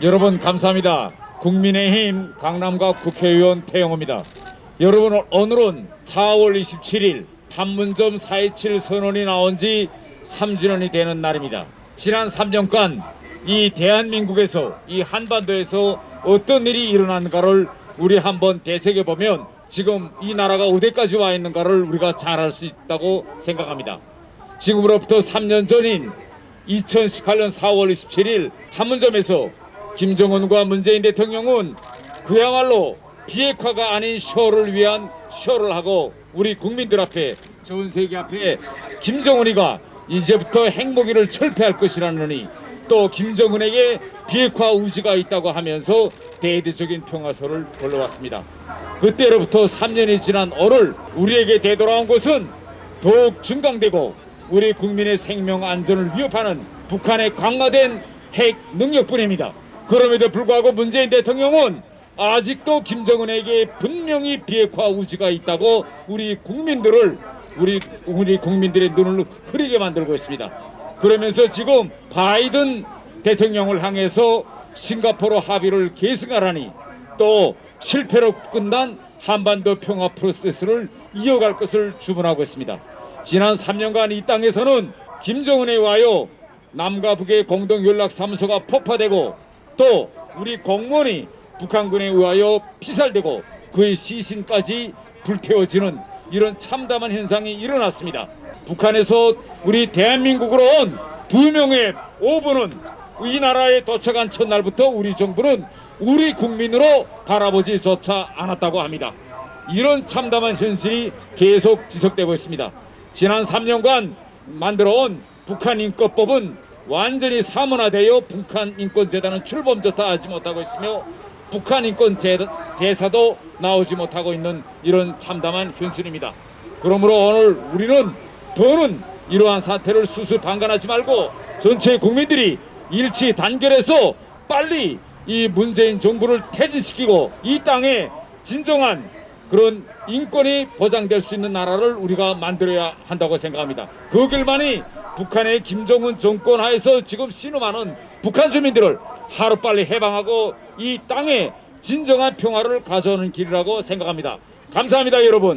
여러분 감사합니다. 국민의힘 강남과 국회의원 태영호입니다. 여러분 오늘은 4월 27일 판문점 4.27 선언이 나온 지 3주년이 되는 날입니다. 지난 3년간 이 대한민국에서 이 한반도에서 어떤 일이 일어났는가를 우리 한번 되새겨 보면 지금 이 나라가 어디까지 와 있는가를 우리가 잘 알 수 있다고 생각합니다. 지금으로부터 3년 전인 2018년 4월 27일 판문점에서 김정은과 문재인 대통령은 그야말로 비핵화가 아닌 쇼를 위한 쇼를 하고 우리 국민들 앞에 전 세계 앞에 김정은이가 이제부터 행복이를 철폐할 것이라느니 또 김정은에게 비핵화 의지가 있다고 하면서 대대적인 평화서를 불러왔습니다. 그때로부터 3년이 지난 오늘 우리에게 되돌아온 것은 더욱 증강되고 우리 국민의 생명 안전을 위협하는 북한의 강화된 핵 능력뿐입니다. 그럼에도 불구하고 문재인 대통령은 아직도 김정은에게 분명히 비핵화 의지가 있다고 우리 국민들을 우리 우리 국민들의 눈을 흐리게 만들고 있습니다. 그러면서 지금 바이든 대통령을 향해서 싱가포르 합의를 계승하라니 또 실패로 끝난 한반도 평화 프로세스를 이어갈 것을 주문하고 있습니다. 지난 3년간 이 땅에서는 김정은에 와요 남과 북의 공동 연락 사무소가 폭파되고 또 우리 공무원이 북한군에 의하여 피살되고 그의 시신까지 불태워지는 이런 참담한 현상이 일어났습니다. 북한에서 우리 대한민국으로 온 두 명의 오분은 이 나라에 도착한 첫날부터 우리 정부는 우리 국민으로 바라보지조차 않았다고 합니다. 이런 참담한 현실이 계속 지속되고 있습니다. 지난 3년간 만들어 온 북한 인권법은 완전히 사문화되어 북한 인권재단은 출범조차 하지 못하고 있으며 북한 인권 대사도 나오지 못하고 있는 이런 참담한 현실입니다. 그러므로 오늘 우리는 더는 이러한 사태를 수수방관하지 말고 전체 국민들이 일치 단결해서 빨리 이 문재인 정부를 퇴진시키고 이 땅에 진정한 그런 인권이 보장될 수 있는 나라를 우리가 만들어야 한다고 생각합니다. 그 길만이 북한의 김정은 정권 하에서 지금 신음하는 북한 주민들을 하루빨리 해방하고 이 땅에 진정한 평화를 가져오는 길이라고 생각합니다. 감사합니다, 여러분.